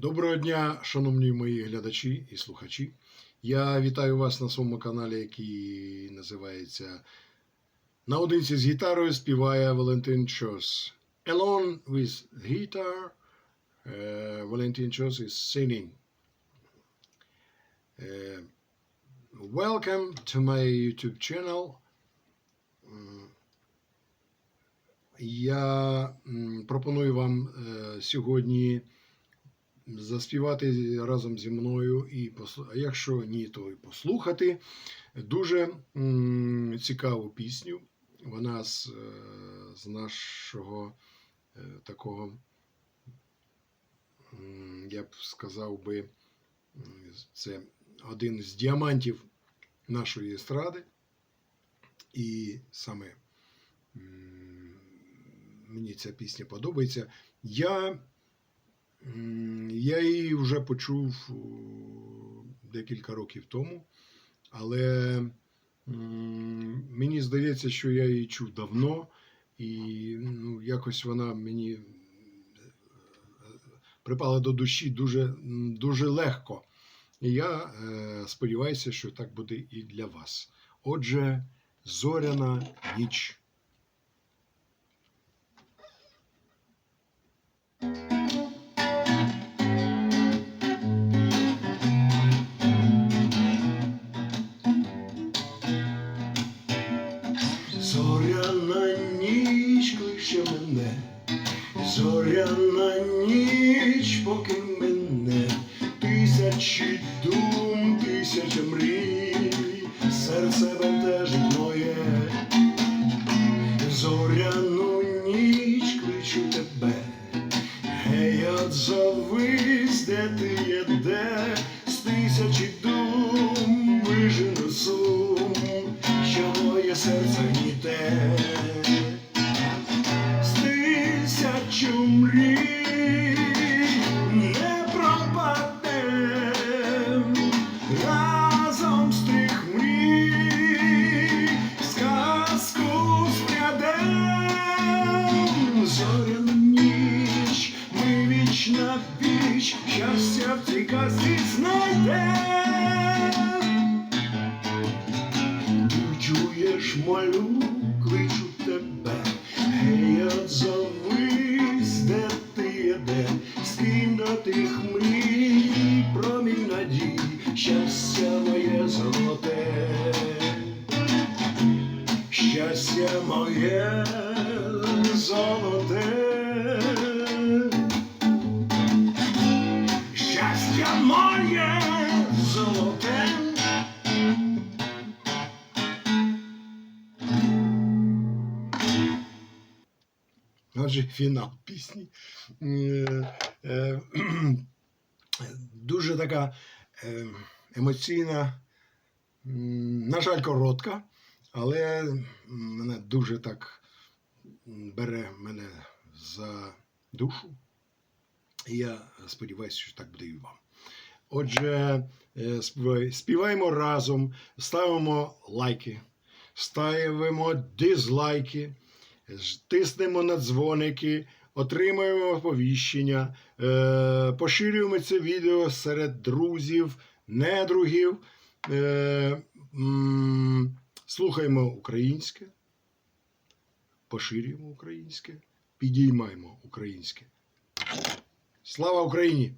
Доброго дня, шановні мої глядачі і слухачі. Я вітаю вас на своєму каналі, який називається Наодинці з гітарою співає Валентин Чос. Alone with guitar, е, Валентин Чос is singing. Е, Welcome to my YouTube channel. Я пропоную вам е, сьогодні заспівати разом зі мною, і послу- а якщо ні, то і послухати дуже цікаву пісню. Вона з, е, з нашого е, такого, я б сказав би, це один з діамантів нашої естради. І саме мені ця пісня подобається. Я Я її вже почув декілька років тому, але мені здається, що я її чув давно, і ну, якось вона мені е, припала до душі дуже, дуже легко. І я е, сподіваюся, що так буде і для вас. Отже, зоряна ніч. Серце бентежить моє, зоряну ніч кличу тебе, гей, завис, де ти є, де, з тисячі чуєш молю, кличу тебе, гей, отзовись, де ти є, де, скинь до тих мрій, промінь надій, щастя моє золоте, щастя моє золоте. Щастя моє золоте. Отже, фінал пісні. Е, е, Дуже така е, емоційна, на жаль, коротка, але мене дуже так бере мене за душу. І я сподіваюся, що так буде і вам. Отже, співаємо разом, ставимо лайки, ставимо дизлайки. Тиснемо на дзвоники, отримуємо оповіщення, е, поширюємо це відео серед друзів, недругів, е, слухаємо українське, поширюємо українське, підіймаємо українське. Слава Україні!